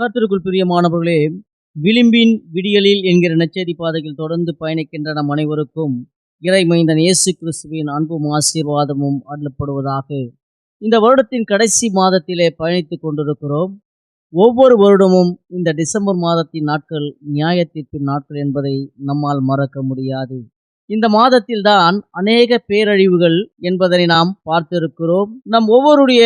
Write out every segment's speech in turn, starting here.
கர்த்தருக்குள் பிரியமானவர்களே விளிம்பின் விடியலில் என்கிற நச்செய்தி பாதையில் தொடர்ந்து பயணிக்கின்ற நம் அனைவருக்கும் இறைமைந்தன் இயேசு கிறிஸ்துவின் அன்பும் ஆசீர்வாதமும் அருளப்படுவதாக இந்த வருடத்தின் கடைசி மாதத்திலே பயணித்துக் கொண்டிருக்கிறோம். ஒவ்வொரு வருடமும் இந்த டிசம்பர் மாதத்தின் நாட்கள் நியாய தீர்ப்பின் நாட்கள் என்பதை நம்மால் மறக்க முடியாது. இந்த மாதத்தில்தான் அநேக பேரழிவுகள் என்பதனை நாம் பார்த்திருக்கிறோம். நம் ஒவ்வொருடைய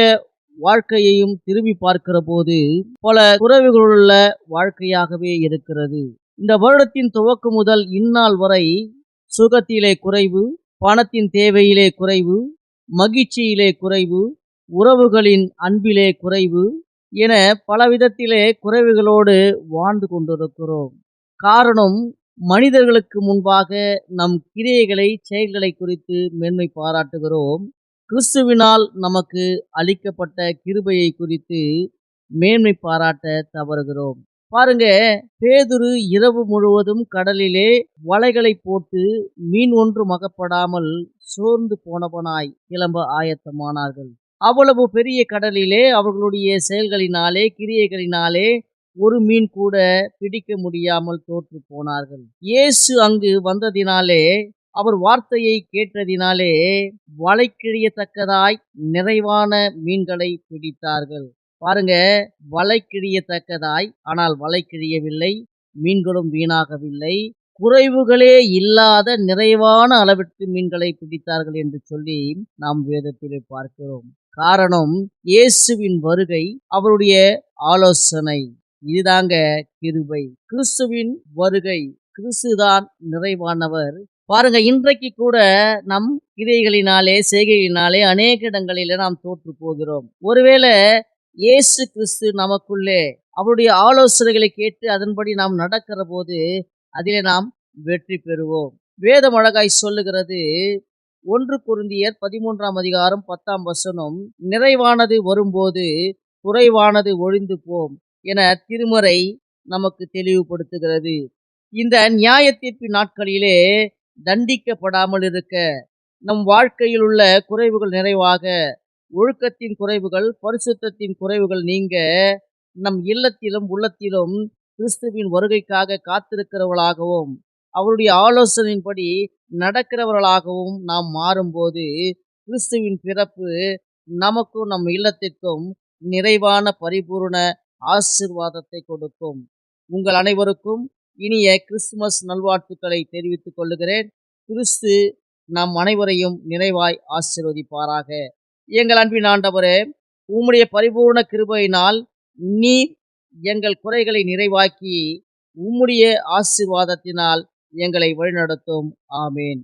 வாழ்க்கையையும் திரும்பி பார்க்கிற போது பல குறைவுகளுள்ள வாழ்க்கையாகவே இருக்கிறது. இந்த வருடத்தின் துவக்கம் முதல் இந்நாள் வரை சுகத்திலே குறைவு பணத்தின் தேவையிலே குறைவு மகிழ்ச்சியிலே குறைவு உறவுகளின் அன்பிலே குறைவு என பலவிதத்திலே குறைவுகளோடு வாழ்ந்து கொண்டிருக்கிறோம். காரணம் மனிதர்களுக்கு முன்பாக நம் கிரியைகளை செயல்களை குறித்து மேன்மை பாராட்டுகிறோம். கிறிஸ்துவினால் நமக்கு அளிக்கப்பட்ட கிருபையை குறித்து மேன்மை பாராட்ட தவறுகிறோம். பாருங்க பேதுரு இரவு முழுவதும் கடலிலே வலைகளை போட்டு மீன் ஒன்று மகப்படாமல் சோர்ந்து போனவனாய் கிளம்ப ஆயத்தமானார்கள். அவ்வளவு பெரிய கடலிலே அவர்களுடைய செயல்களினாலே கிரியைகளினாலே ஒரு மீன் கூட பிடிக்க முடியாமல் தோற்று போனார்கள். இயேசு அங்கு வந்ததினாலே அவர் வார்த்தையை கேட்டதினாலே வலை கிழியத்தக்கதாய் நிறைவான மீன்களை பிடித்தார்கள். பாருங்க வலை கிழியத்தக்கதாய் ஆனால் வலை கிழியவில்லை மீன்களும் வீணாகவில்லை. குறைவுகளே இல்லாத நிறைவான அளவிற்கு மீன்களை பிடித்தார்கள் என்று சொல்லி நாம் வேதத்திலே பார்க்கிறோம். காரணம் இயேசுவின் வருகை அவருடைய ஆலோசனை. இதுதாங்க கிருபை. கிறிஸ்துவின் வருகை. கிறிஸ்துதான் நிறைவானவர். பாருங்க இன்றைக்கு கூட நம் கிரைகளினாலே செய்கையினாலே அநேக இடங்களிலே நாம் தோற்று போகிறோம். ஒருவேளை இயேசு கிறிஸ்து நமக்குள்ளே அவருடைய ஆலோசனைகளை கேட்டு அதன்படி நாம் நடக்கிற போது அதிலே நாம் வெற்றி பெறுவோம். வேதம் அழகாய் சொல்லுகிறது ஒன்று குருந்தியர் பதிமூன்றாம் அதிகாரம் பத்தாம் வசனம் நிறைவானது வரும்போது குறைவானது ஒழிந்து போம் என திருமறை நமக்கு தெளிவுபடுத்துகிறது. இந்த நியாய தீர்ப்பு நாட்களிலே தண்டிக்கப்படாமல் இருக்க நம் வாழ்க்கையில் உள்ள குறைவுகள் நிறைவாக ஒழுக்கத்தின் குறைவுகள் பரிசுத்தத்தின் குறைவுகள் நீங்க நம் இல்லத்திலும் உள்ளத்திலும் கிறிஸ்துவின் வருகைக்காக காத்திருக்கிறவர்களாகவும் அவருடைய ஆலோசனையின்படி நடக்கிறவர்களாகவும் நாம் மாறும்போது கிறிஸ்துவின் பிறப்பு நமக்கும் நம் இல்லத்திற்கும் நிறைவான பரிபூர்ண ஆசிர்வாதத்தை கொடுக்கும். உங்கள் அனைவருக்கும் இனிய கிறிஸ்துமஸ் நல்வாழ்த்துக்களை தெரிவித்துக் கொள்ளுகிறேன். கிறிஸ்து நம் அனைவரையும் நிறைவாய் ஆசிர்வதிப்பாராக. எங்கள் அன்பின் ஆண்டவரே உம்முடைய பரிபூர்ண கிருபையினால் நீர் எங்கள் குறைகளை நிறைவாக்கி உம்முடைய ஆசிர்வாதத்தினால் எங்களை வழிநடத்தும். ஆமேன்.